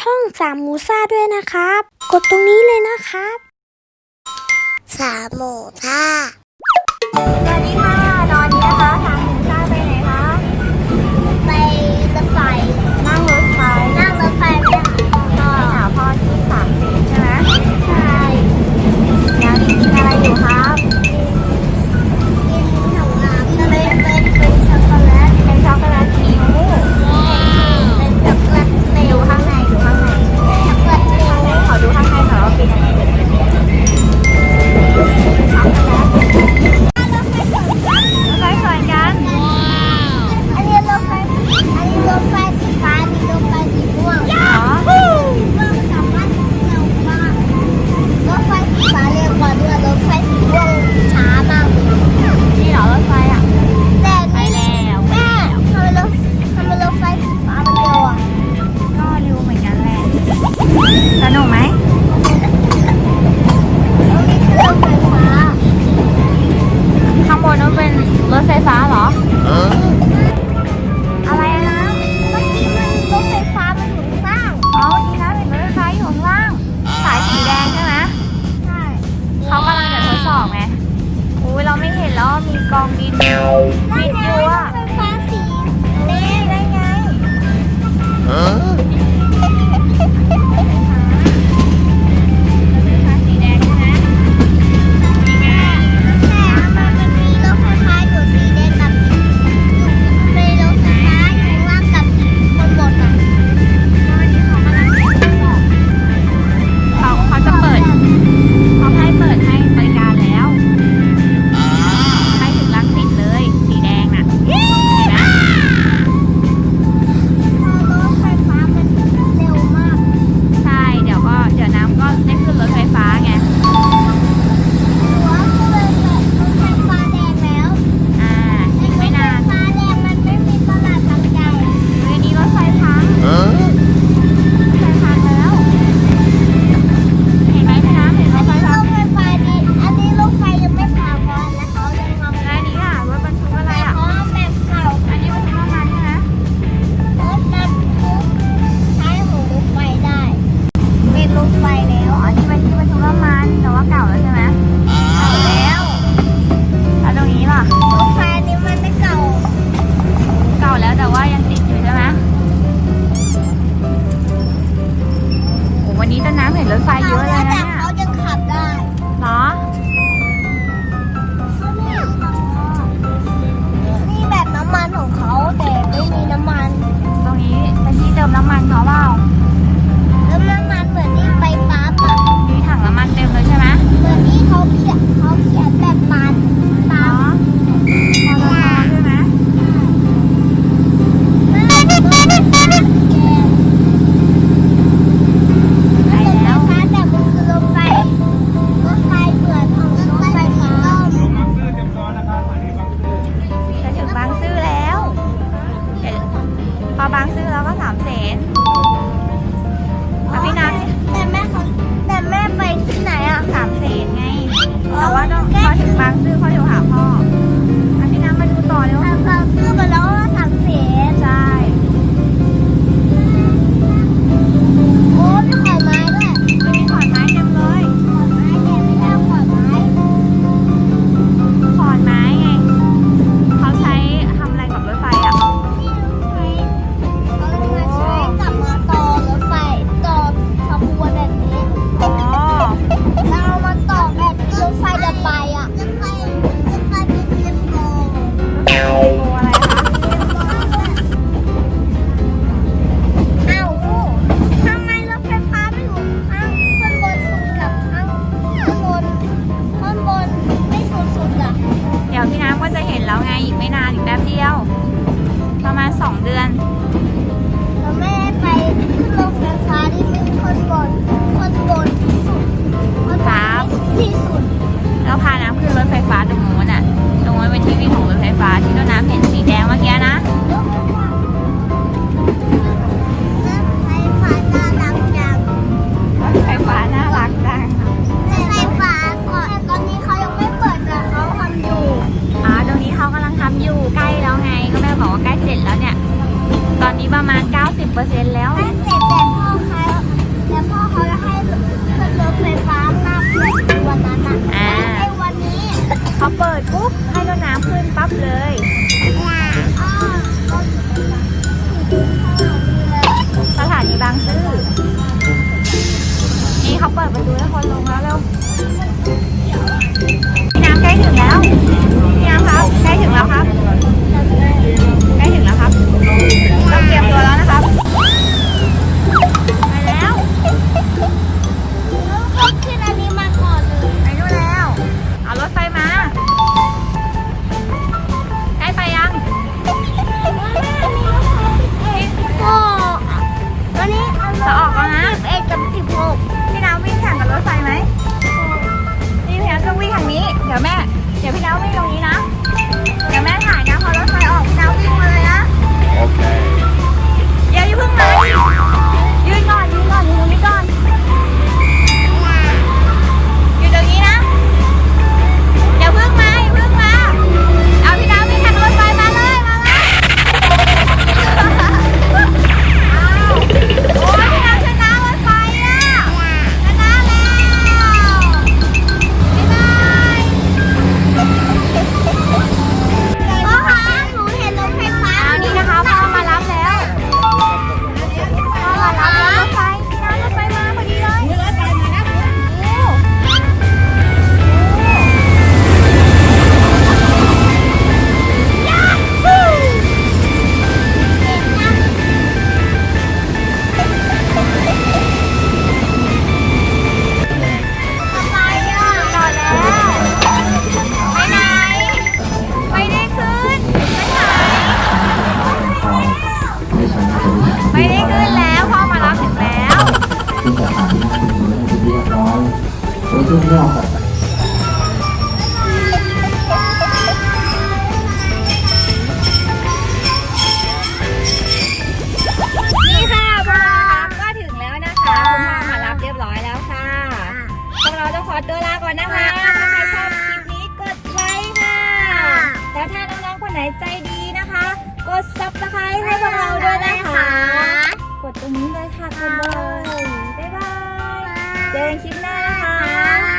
ช่องสามมูซาด้วยนะครับ กดตรงนี้เลยนะครับ สามมูซาสวัสดีค่ะ เนาะมีกองดินดินยั่วไฟฟ้าสีนี่ได้ไง 所以话 แล้วไงอีกไม่นานอีกแป๊บเดียว ประมาณสองเดือน เราไม่ได้ไปขึ้นรถไฟฟ้าที่เป็นคนบนคนบนที่สุดคฟ้าที่สุดแล้วพาน้ำขึ้นรถไฟฟ้าตรงโน้นอะ ตรงโน้นเป็นที่วิ่งของรถไฟฟ้าที่ต้นน้ำเห็นสีแดงเมื่อกี้นะ ประมาณ 90%แล้ว ให้เสร็จแต่พ่อเขาแล้วพ่อเขาจะให้ขึ้นรถไฟฟ้ามากเลยวันนั้นอะให้วันนี้เขาเปิดปุ๊บให้ก้นน้ำขึ้นปั๊บเลยสถานีบางซื่อ นี่เขาเปิดประตูแล้วคนลงแล้วเร็ว ดี๋ยวแม่ เดี๋ยวพี่น้ำวิ่งตรงนี้นะ เดี๋ยวแม่ถ่ายนะพอรถไฟออกพี่น้ำวิ่งมาเลยนะ Okay. เดี๋ยวอย่าเพิ่งมา คนไหนใจดีนะคะ กด subscribe ให้พวกเราด้วยนะคะ กดตรงนี้เลยค่ะกดเลย บ๊ายบาย เจอกันคลิปหน้านะคะ